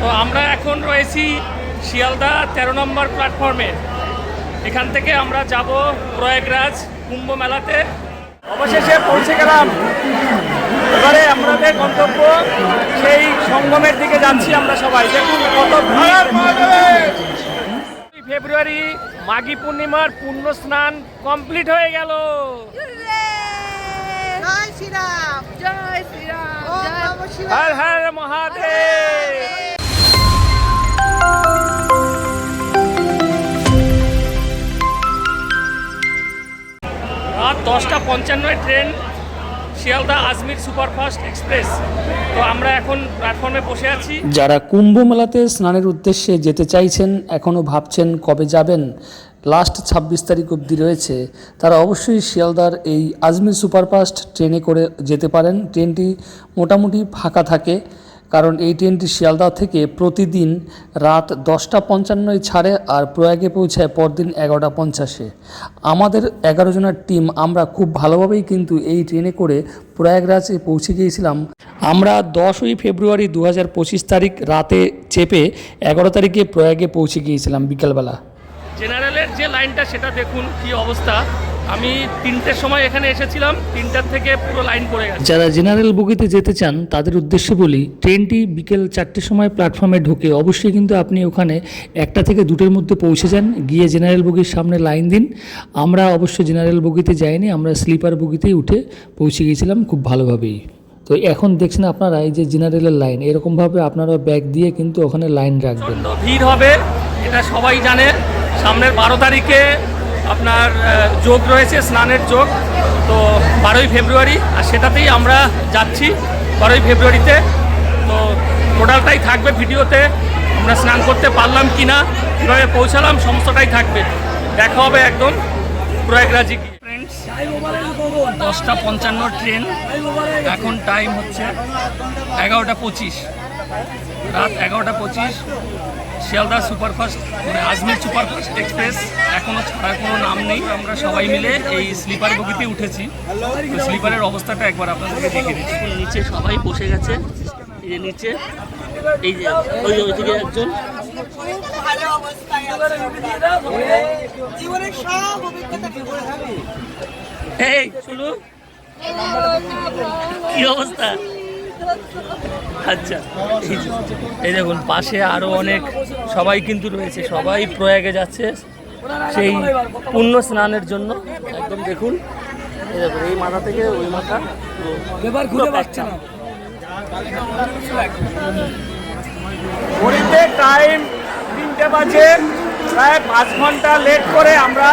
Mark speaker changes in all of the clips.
Speaker 1: তো আমরা এখন রয়েছি শিয়ালদা তেরো নম্বর প্ল্যাটফর্মে এখান থেকে আমরা যাব প্রয়াগরাজ কুম্ভ মেলাতে। অবশেষে পৌঁছে গেলাম। এবারে আমাদের গন্তব্য সেই সঙ্গমের দিকে যাচ্ছি আমরা সবাই। দেখুন কত ভিড় ফেব্রুয়ারি মাঘী পূর্ণিমার পূর্ণ স্নান কমপ্লিট হয়ে গেল।
Speaker 2: জয় শ্রীরাম।
Speaker 3: জয় শ্রীরাম
Speaker 1: হর হর মহাদেব। দশটা পঞ্চান্নয় train Sealdah Ajmer superfast express. তো আমরা এখন প্ল্যাটফর্মে বসে আছি।
Speaker 4: যারা কুম্ভ মেলাতে স্নানের উদ্দেশ্যে যেতে চাইছেন এখনও ভাবছেন কবে যাবেন, লাস্ট ছাব্বিশ তারিখ অবধি রয়েছে, তারা অবশ্যই শিয়ালদার এই আজমির সুপারফাস্ট ট্রেনে করে যেতে পারেন। ট্রেনটি মোটামুটি ফাঁকা থাকে। কারণ এই ট্রেনটি শিয়ালদা থেকে প্রতিদিন রাত দশটা পঞ্চান্নয় ছাড়ে আর প্রয়াগে পৌঁছায় পরদিন এগারোটা পঞ্চাশে। আমাদের এগারো জনের টিম আমরা খুব ভালোভাবেই কিন্তু এই ট্রেনে করে প্রয়াগরাজে পৌঁছে গিয়েছিলাম। আমরা দশই ফেব্রুয়ারি দু হাজার পঁচিশ তারিখ রাতে চেপে এগারো তারিখে প্রয়াগে পৌঁছে গিয়েছিলাম বিকেলবেলা।
Speaker 1: জেনারেলের যে লাইনটা সেটা দেখুন কি অবস্থা। আমি তিনটের সময় এখানে এসেছিলাম তিনটার থেকে পুরো লাইন পড়ে গেছে।
Speaker 4: যারা জেনারেল বগিতে যেতে চান তাদের উদ্দেশ্যে বলি ট্রেনটি বিকেল চারটের সময় প্ল্যাটফর্মে ঢোকে। অবশ্যই কিন্তু আপনি ওখানে একটা থেকে দুটোর মধ্যে পৌঁছে যান গিয়ে জেনারেল বগির সামনে লাইন দিন। আমরা অবশ্য জেনারেল বগিতে যাইনি আমরা স্লিপার বগিতেই উঠে পৌঁছে গিয়েছিলাম খুব ভালোভাবেই। তো এখন দেখছেন আপনারা এই যে জেনারেলের লাইন এরকমভাবে আপনারা ব্যাগ দিয়ে কিন্তু ওখানে লাইন রাখবেন।
Speaker 1: ভিড় হবে এটা সবাই জানে। সামনের বারো তারিখে আপনার যোগ রয়েছে স্নানের যোগ। তো বারোই ফেব্রুয়ারি আর সেটাতেই আমরা যাচ্ছি বারোই ফেব্রুয়ারিতে। তো টোটালটাই থাকবে ভিডিওতে। আমরা স্নান করতে পারলাম কি না কীভাবে পৌঁছালাম সমস্তটাই থাকবে। দেখা হবে একদম প্রয়াগরাজে ফ্রেন্ডস দশটা পঞ্চান্ন ট্রেন। এখন টাইম হচ্ছে এগারোটা পঁচিশ। রাত এগারোটা পঁচিশ। শিয়ালদা সুপারফাস্ট মানে আজমির সুপারফাস্ট এক্সপ্রেস এখনও ছাড়ার কোনো নাম নেই আমরা সবাই মিলে এই স্লিপার বগিতে উঠেছি স্লিপারের অবস্থাটা একবার আপনাদেরকে দেখে দিচ্ছি নিচে সবাই বসে গেছে এই যে নিচে এই যে ওই যে ওইদিকে একজন এই শুনু কি অবস্থা আচ্ছা এই দেখুন পাশে আরও অনেক সবাই কিন্তু রয়েছে সবাই প্রয়াগে যাচ্ছে সেই পুণ্য স্নানের জন্য। একদম দেখুন এই দেখুন এই মাথা থেকে ওই মাথা পুরো পাচ্ছা ঘড়িতে টাইম তিনটে বাজে প্রায় পাঁচ ঘণ্টা লেট করে আমরা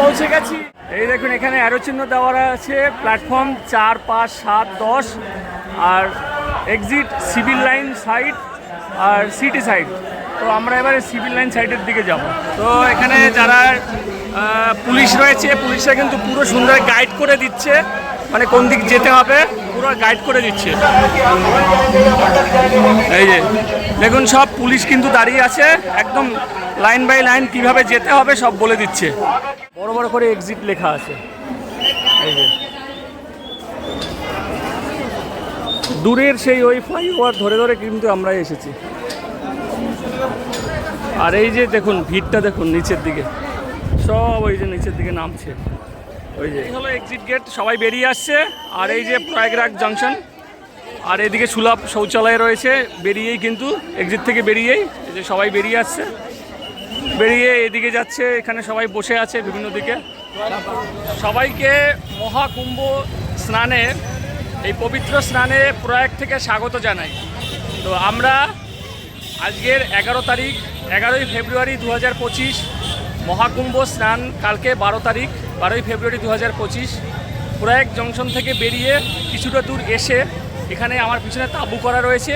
Speaker 1: পৌঁছে গেছি। এই দেখুন, এখানে অ্যারো চিহ্ন দেওয়া আছে প্ল্যাটফর্ম চার, পাঁচ, সাত, দশ, আর এক্সিট সিভিল লাইন সাইড আর সিটি সাইড তো আমরা এবারে সিভিল লাইন সাইডের দিকে যাব। তো এখানে যারা পুলিশ রয়েছে, পুলিশরা কিন্তু পুরো সুন্দর গাইড করে দিচ্ছে। মানে কোন দিক যেতে হবে, পুরো গাইড করে দিচ্ছে। এই যে, দেখুন সব পুলিশ কিন্তু দাঁড়িয়ে আছে, একদম লাইন বাই লাইন কীভাবে যেতে হবে সব বলে দিচ্ছে। বড় বড় করে এক্সিট লেখা আছে। এই যে। দূরের সেই ওই ফ্লাইওভার ধরে ধরে কিন্তু আমরা এসেছি। আর এই যে দেখুন ভিড়টা দেখুন নিচের দিকে। সব ওই যে নিচের দিকে নামছে। ওই যে। হলো এক্সিট গেট সবাই বেরিয়ে আসছে। আর এই যে প্রয়াগরাজ জংশন আর এদিকে সুলভ শৌচালয় রয়েছে বেরিয়েই কিন্তু এক্সিট থেকে বেরিয়েই এই যে সবাই বেরিয়ে আসছে। বেরিয়ে এদিকে যাচ্ছে, এখানে সবাই বসে আছে বিভিন্ন দিকে। সবাইকে মহাকুম্ভ স্নানে, এই পবিত্র স্নানে প্রয়াগ থেকে স্বাগত জানাই। তো আমরা আজকের এগারো তারিখ, এগারোই ফেব্রুয়ারি দু হাজার পঁচিশ, মহাকুম্ভ স্নান কালকে বারো তারিখ, বারোই ফেব্রুয়ারি দু হাজার পঁচিশ। প্রয়াগ জংশন থেকে বেরিয়ে কিছুটা দূর এসে এখানে আমার পিছনে তাঁবু করা রয়েছে।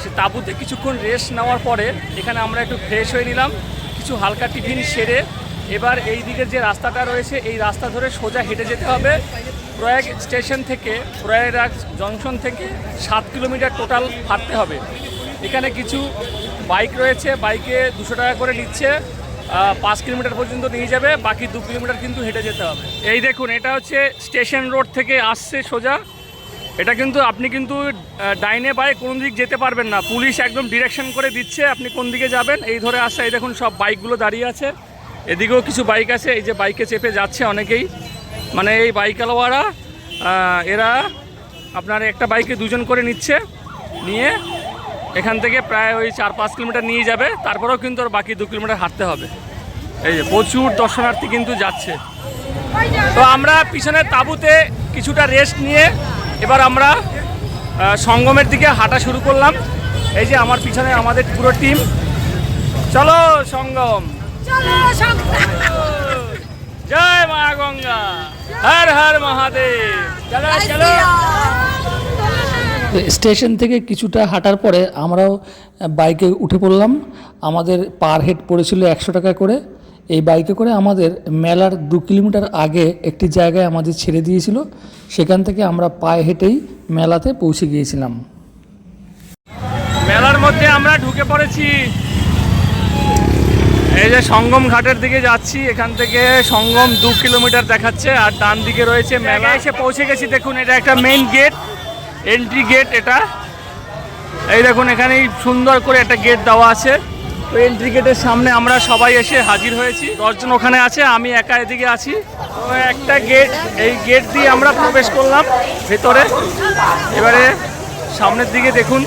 Speaker 1: সে তাঁবুতে কিছুক্ষণ রেস্ট নেওয়ার পরে এখানে আমরা একটু ফ্রেশ হয়ে নিলাম। কিছু হালকা টিফিন সেরে এবার এই দিকের যে রাস্তাটা রয়েছে, এই রাস্তা ধরে সোজা হেঁটে যেতে হবে। প্রয়াগ স্টেশন থেকে, প্রয়াগরাজ জংশন থেকে সাত কিলোমিটার টোটাল হাঁটতে হবে। এখানে কিছু বাইক রয়েছে, বাইকে দুশো টাকা করে নিচ্ছে। পাঁচ কিলোমিটার পর্যন্ত নিয়ে যাবে, বাকি দু কিলোমিটার কিন্তু হেঁটে যেতে হবে। এই দেখুন, এটা হচ্ছে স্টেশন রোড থেকে আসছে সোজা। এটা কিন্তু আপনি কিন্তু ডাইনে বায়ে কোন দিক যেতে পারবেন না। পুলিশ একদম ডিরেকশন করে দিচ্ছে আপনি কোন দিকে যাবেন। এই ধরে আসছে এই দেখুন সব বাইকগুলো দাঁড়িয়ে আছে। এদিকেও কিছু বাইক আছে, এই যে বাইকে চেপে যাচ্ছে অনেকেই। মানে এই বাইকালওয়ারা এরা আপনার একটা বাইকে দুজন করে নিচ্ছে, নিয়ে এখান থেকে প্রায় ওই চার পাঁচ কিলোমিটার নিয়ে যাবে। তারপরেও কিন্তু ওর বাকি দু কিলোমিটার হাঁটতে হবে। এই যে প্রচুর দর্শনার্থী কিন্তু যাচ্ছে। তো আমরা পিছনের তাঁবুতে কিছুটা রেস্ট নিয়ে এবার আমরা সঙ্গমের দিকে হাঁটা শুরু করলাম। এই যে আমার পিছনে আমাদের পুরো টিম। চলো সঙ্গম। জয় মা গঙ্গা। হর হর মহাদেব। চলো চলো।
Speaker 4: স্টেশন থেকে কিছুটা হাঁটার পরে আমরাও বাইকে উঠে পড়লাম। আমাদের পার হেড পড়েছিল একশো টাকা করে। এই বাইকে করে আমাদের মেলার দু কিলোমিটার আগে একটি জায়গায় আমাদের ছেড়ে দিয়েছিল। সেখান থেকে আমরা পায়ে হেঁটেই মেলাতে পৌঁছে গিয়েছিলাম।
Speaker 1: মেলার মধ্যে আমরা ঢুকে পড়েছি। এই যে সঙ্গম ঘাটের দিকে যাচ্ছি এখান থেকে সঙ্গম দু কিলোমিটার দেখাচ্ছে আর ডান দিকে রয়েছে মেলা। এসে পৌঁছে গেছি দেখুন এটা একটা মেইন গেট এন্ট্রি গেট এটা। এই দেখুন এখানেই সুন্দর করে একটা গেট দেওয়া আছে। এন্ট্রি গেটের সামনে আমরা সবাই এসে হাজির হয়েছি। দশজন ওখানে আছে আমি একা এদিকে আছি। একটা গেট এই গেট দিয়ে আমরা প্রবেশ করলাম ভেতরে। এবারে সামনের দিকে দেখুন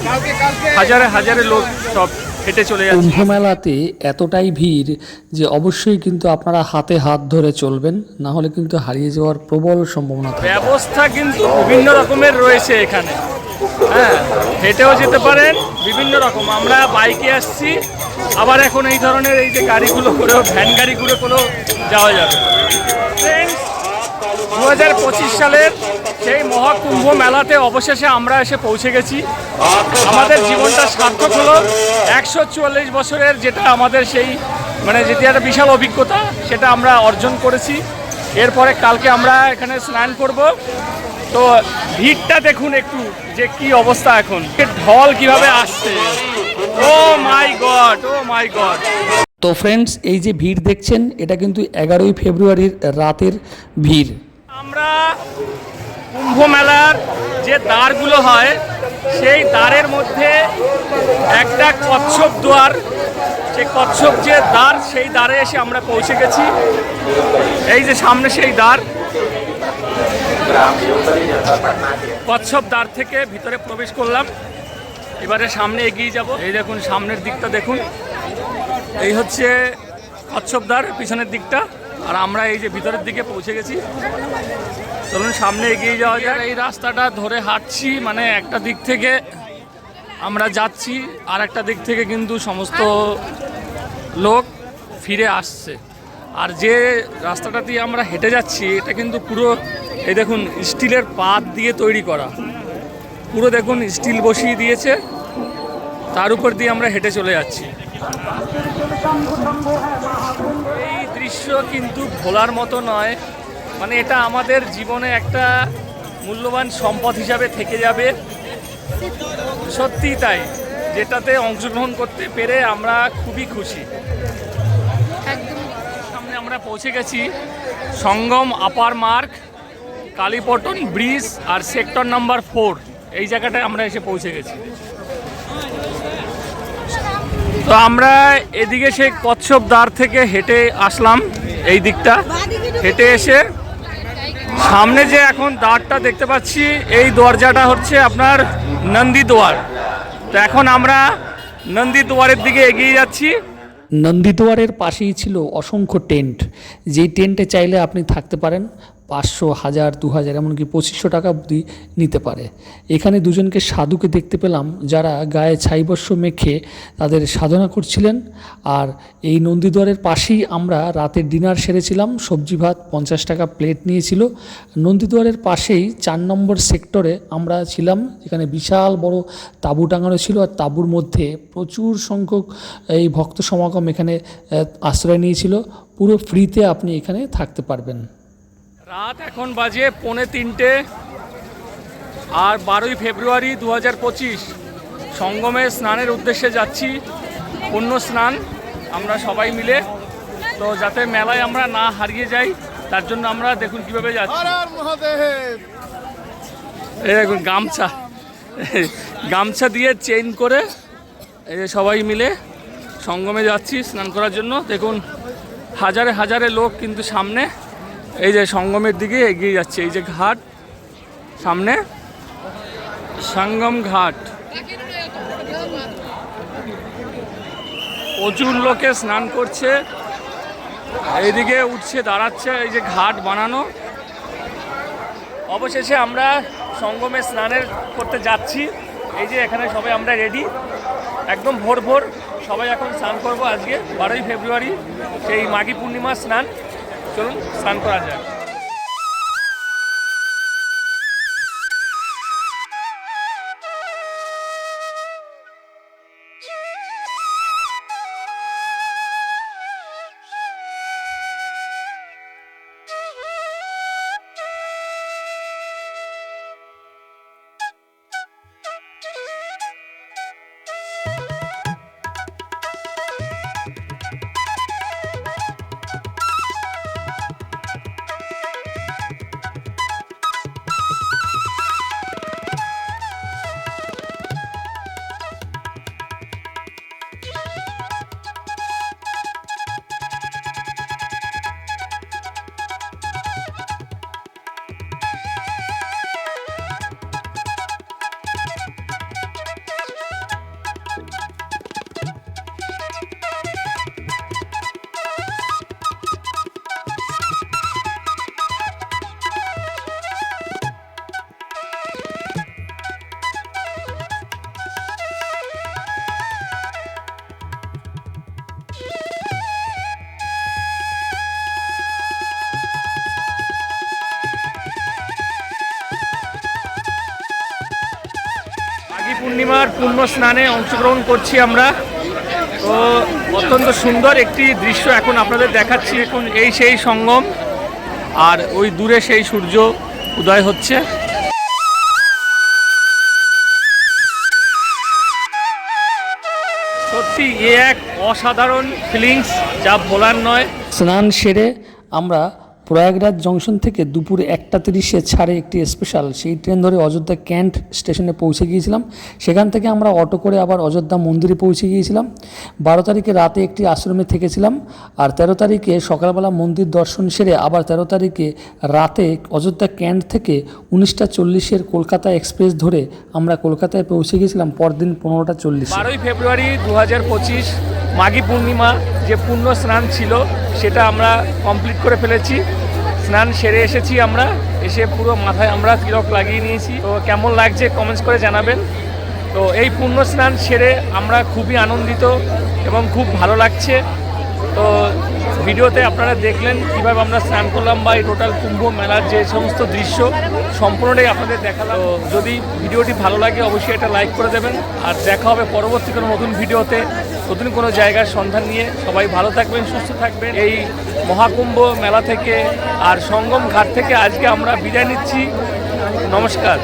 Speaker 1: হাজারে হাজারে লোক সব হেঁটে চলে যাচ্ছে।
Speaker 4: কুম্ভ মেলাতে এতটাই ভিড় যে অবশ্যই কিন্তু আপনারা হাতে হাত ধরে চলবেন না হলে কিন্তু হারিয়ে যাওয়ার প্রবল সম্ভাবনা থাকে।
Speaker 1: ব্যবস্থা কিন্তু বিভিন্ন রকমের রয়েছে এখানে। হ্যাঁ হেঁটেও যেতে পারেন বিভিন্ন রকম। আমরা বাইকে আসছি আবার এখন এই ধরনের এই যে গাড়িগুলো করেও, ভ্যান গাড়িগুলো করেও যাওয়া যাবে দু হাজার পঁচিশ সালের সেই মহাকুম্ভ মেলাতে অবশেষে আমরা এসে পৌঁছে গেছি। আমাদের জীবনটা সার্থক হলো। একশো চুয়াল্লিশ বছরের যেটা আমাদের সেই মানে যেটি একটা বিশাল অভিজ্ঞতা, সেটা আমরা অর্জন করেছি। এরপরে কালকে আমরা এখানে স্নান করব। তো ভিড়টা দেখুন একটু যে কি অবস্থা এখন। ঢল কীভাবে আসছে। Oh my god oh my god
Speaker 4: তো ফ্রেন্ডস এই যে ভিড় দেখছেন এটা কিন্তু এগারোই ফেব্রুয়ারির রাতের ভিড়।
Speaker 1: আমরা কুম্ভ মেলার যে দ্বারগুলো হয় সেই দ্বারের মধ্যে একটা কচ্ছপ দুয়ার সেই কচ্ছপ যে দ্বার সেই দ্বারে এসে আমরা পৌঁছে গেছি। এই যে সামনে সেই দ্বার। কচ্ছপ দ্বার থেকে ভিতরে প্রবেশ করলাম। এবারে সামনে এগিয়ে যাব। এই দেখুন, সামনের দিকটা দেখুন। এই হচ্ছে কচ্ছপ দ্বার পিছনের দিকটা। আর আমরা এই যে ভিতরের দিকে পৌঁছে গেছি। চলুন, সামনে এগিয়ে যাওয়া যায় এই রাস্তাটা ধরে হাঁটছি মানে একটা দিক থেকে আমরা যাচ্ছি, আর একটা দিক থেকে কিন্তু সমস্ত লোক ফিরে আসছে। আর যে রাস্তাটা দিয়ে আমরা হেঁটে যাচ্ছি, এটা কিন্তু পুরো, এই দেখুন, স্টিলের পাত দিয়ে তৈরি করা। পুরো দেখুন স্টিল বসিয়ে দিয়েছে। তার উপর দিয়ে আমরা হেঁটে চলে যাচ্ছি। এই দৃশ্য কিন্তু ভোলার মতো নয়। মানে এটা আমাদের জীবনে একটা মূল্যবান সম্পদ হিসাবে থেকে যাবে। সত্যি তাই। যেটাতে অংশগ্রহণ করতে পেরে আমরা খুবই খুশি। সামনে আমরা পৌঁছে গেছি সঙ্গম আপার মার্ক, কালীপটন ব্রিজ আর সেক্টর নাম্বার ফোর। এই জায়গাটায় আমরা এসে পৌঁছে গেছি। তো আমরা এদিকে সেই কচ্ছপ দ্বার থেকে হেঁটে আসলাম এই দিকটা। হেঁটে এসে সামনে যে এখন দ্বারটা দেখতে পাচ্ছি, এই দরজাটা হচ্ছে আপনার নন্দী দুয়ার। তো এখন আমরা নন্দী দুয়ারের দিকে এগিয়ে যাচ্ছি।
Speaker 4: নন্দীদুয়ারের পাশেই ছিল অসংখ্য টেন্ট। যেই টেন্টে চাইলে আপনি থাকতে পারেন। পাঁচশো, হাজার, দু হাজার, এমনকি পঁচিশশো টাকা অবধি নিতে পারে। এখানে দুজনকে সাধুকে দেখতে পেলাম, যারা গায়ে ছাইবস্য মেখে তাদের সাধনা করছিলেন। আর এই নন্দীদুয়ারের পাশেই আমরা রাতের ডিনার সেরেছিলাম, সবজি ভাত, পঞ্চাশ টাকা প্লেট নিয়েছিল। নন্দীদুয়ারের পাশেই চার নম্বর সেক্টরে আমরা ছিলাম, যেখানে বিশাল বড় তাঁবু টাঙানো ছিল। আর তাঁবুর মধ্যে প্রচুর সংখ্যক এই ভক্ত সমাগম এখানে আশ্রয় নিয়েছিল। পুরো ফ্রিতে আপনি এখানে থাকতে পারবেন।
Speaker 1: রাত এখন বাজে পৌনে তিনটে আর বারোই ফেব্রুয়ারি দু হাজার পঁচিশ। সঙ্গমে স্নানের উদ্দেশ্যে যাচ্ছি। পুণ্য স্নান আমরা সবাই মিলে। তো যাতে মেলায় আমরা না হারিয়ে যাই তার জন্য আমরা দেখুন কীভাবে যাচ্ছি। এই দেখুন গামছা। গামছা দিয়ে চেইন করে এই যে সবাই মিলে সঙ্গমে যাচ্ছি স্নান করার জন্য। দেখুন হাজারে হাজারে লোক কিন্তু সামনে। এই যে সঙ্গমের দিকে এগিয়ে যাচ্ছে, এই যে ঘাট, সামনে সঙ্গম ঘাট। প্রচুর লোকে স্নান করছে, এইদিকে উঠছে, দাঁড়াচ্ছে, এই যে ঘাট বানানো। অবশেষে আমরা সঙ্গমে স্নানের করতে যাচ্ছি। এই যে এখানে সবাই আমরা রেডি একদম ভোর ভোর সবাই এখন স্নান করব আজকে, বারোই ফেব্রুয়ারি, সেই মাঘী পূর্ণিমা স্নান। চলুন স্নান করা যায় পূর্ণিমার পূর্ণ স্নানে অংশগ্রহণ করছি আমরা। তো অত্যন্ত সুন্দর একটি দৃশ্য এখন আপনাদের দেখাচ্ছি। এখন এই সেই সঙ্গম, আর ওই দূরে সেই সূর্য, উদয় হচ্ছে। সত্যি, এ এক অসাধারণ ফিলিংস যা বলার নয়।
Speaker 4: স্নান সেরে আমরা প্রয়াগরাজ জংশন থেকে দুপুর একটা তিরিশে ছাড়ে একটি স্পেশাল সেই ট্রেন ধরে অযোধ্যা ক্যান্ট স্টেশনে পৌঁছে গিয়েছিলাম। সেখান থেকে আমরা অটো করে আবার অযোধ্যা মন্দিরে পৌঁছে গিয়েছিলাম। বারো তারিখে রাতে একটি আশ্রমে থেকেছিলাম। আর তেরো তারিখে সকালবেলা মন্দির দর্শন সেরে আবার তেরো তারিখে রাতে অযোধ্যা ক্যান্ট থেকে উনিশটা চল্লিশের কলকাতা এক্সপ্রেস ধরে আমরা কলকাতায় পৌঁছে গিয়েছিলাম পরদিন পনেরোটা চল্লিশ।
Speaker 1: বারোই ফেব্রুয়ারি দু হাজার পঁচিশ মাঘী পূর্ণিমা যে পূর্ণ স্নান ছিল সেটা আমরা কমপ্লিট করে ফেলেছি। স্নান সেরে এসেছি আমরা। এসে পুরো মাথায় আমরা তিলক লাগিয়ে নিয়েছি। তো কেমন লাগছে কমেন্টস করে জানাবেন। তো এই পূর্ণ স্নান সেরে আমরা খুবই আনন্দিত এবং খুব ভালো লাগছে। তো ভিডিওতে আপনারা দেখলেন কীভাবে আমরা স্নান করলাম বা এই টোটাল কুম্ভ মেলার যে সমস্ত দৃশ্য সম্পূর্ণটাই আপনাদের দেখালাম। যদি ভিডিওটি ভালো লাগে, অবশ্যই এটা লাইক করে দেবেন। আর দেখা হবে পরবর্তী কোনো নতুন ভিডিওতে। নতুন কোনো জায়গার সন্ধান নিয়ে সবাই ভালো থাকবেন, সুস্থ থাকবেন। এই মহাকুম্ভ মেলা থেকে আর সঙ্গম ঘাট থেকে আজকে আমরা বিদায় নিচ্ছি। নমস্কার।